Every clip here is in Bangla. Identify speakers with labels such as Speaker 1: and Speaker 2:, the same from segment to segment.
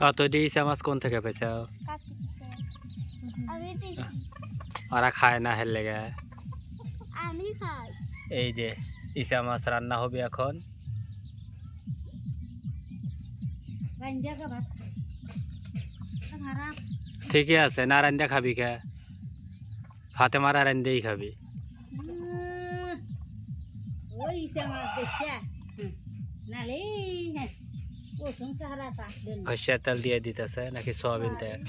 Speaker 1: কত দিয়েছে মাছ কোন থেকে পেয়েছে
Speaker 2: কাকি দিছে আমি দিছি
Speaker 1: ওরা খায় না হের লেগে
Speaker 2: আমি খাই
Speaker 1: এই যে ইসা মাছ রান্না হবে এখন
Speaker 3: রাইন্দিয়াকে ভাত খাই খারাপ
Speaker 1: ঠিকই আছে না রান্দা খাবি কে ভাতে মারা রান্দেই খাবি
Speaker 3: ওই ইসে আমার দেখিয়া হ্যাঁ ও সংসার পাকবেন
Speaker 1: হসিয়ার তেল দিয়ে দিতেছে নাকি সয়াবিন তেল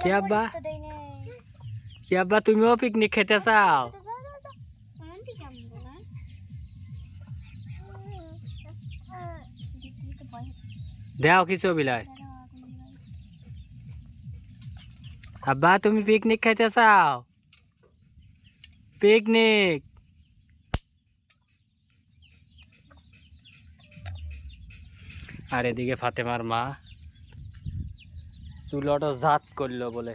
Speaker 1: কি আব্বা? কি আব্বা তুমিও পিকনিক খেতে চাও? দেও কিছু বিলাই আব্বা, তুমি পিকনিক খাইতে চাও? পিকনিক আর এদিকে ফাতেমার মা চুলটা জাত করল বলে।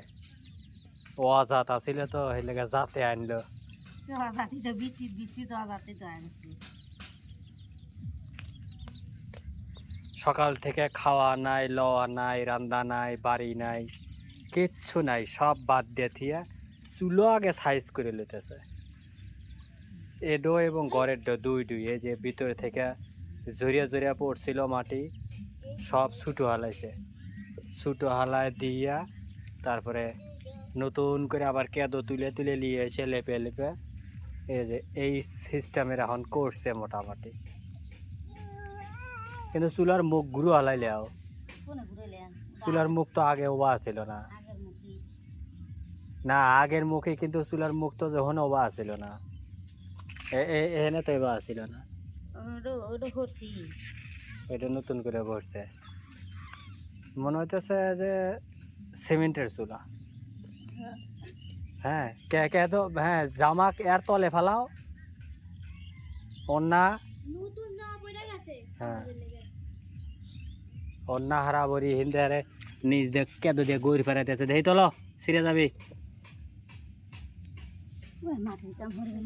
Speaker 1: ও জাত আছিল তো, সেই জাতে আনলো। সকাল থেকে খাওয়া নাই, লওয়া নাই রান্দা নাই, বাড়ি নাই। কিচ্ছু নাই সব বাদ দিয়ে থিয়া চুলো আগে সাইজ করে লইতেছে। এডো এবং গড়ের ডো দুই দুই এই যে ভিতরে থেকে জড়িয়া জড়িয়া পড়ছিল মাটি সব ছুটো হালাইছে। ছুটো হালায় দিয়া তারপরে নতুন করে আবার কেদো তুলে তুলে নিয়ে এসে লেপে লেপে এই যে এই সিস্টেমের এখন করছে মোটামুটি। কিন্তু চুলার মুখ গুরু হালাইলে আও
Speaker 3: কোনে ঘুরেলেন
Speaker 1: চুলার মুখ তো আগে ওবা ছিল না। না আগের মুখে কিন্তু চুলার মুখ তো যখন ওবা ছিল না। এখানে তো এবার ছিল না। এটা নতুন করে ভরছে। মনে হইতেছে যে সিমেন্টের চুলা। হ্যাঁ কে কে তো হ্যাঁ জামা এর তলে ফেলাও। অন্যা হ্যাঁ। অন্যা হারাবরি হিন্দে হারে নিজ দেখ কেদো দিয়ে গৌরি ফেরাইতেছে দেই তোলো সিরে যাবি।
Speaker 3: ওই মাটিটা ভরে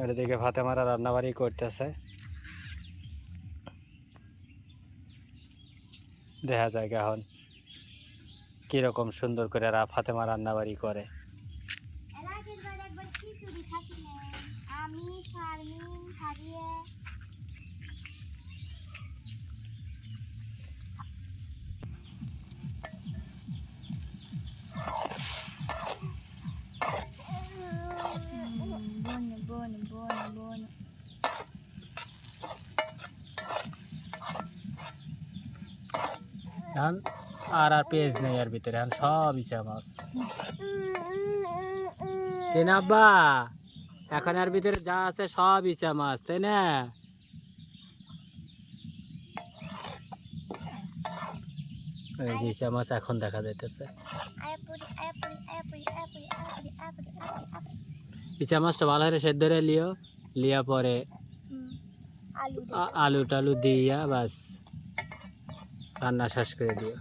Speaker 1: এটা দিকে ভাতে মারা রান্নাবাড়ি করতেছে। দেখা যায় এখন কীরকম সুন্দর করে এরা ফাতেমা রান্নাবাড়ি করে।
Speaker 2: আমি
Speaker 1: এখন আর আর পেঁয়াজ নেই এর ভিতরে এখন সব ইচ্ছা মাছ। তাই না আব্বা? এখন এর ভিতরে যা আছে সব ইচ্ছা মাছ তাই না? ইচ্ছা মাছ এখন দেখা যাইতেছে। ইচ্ছা মাছটা ভালো করে সেদ্ধ করে লিও লিয়া পরে
Speaker 2: আলু
Speaker 1: আলু টালু দিয়া বাস। রান্না শেষ করে দিও।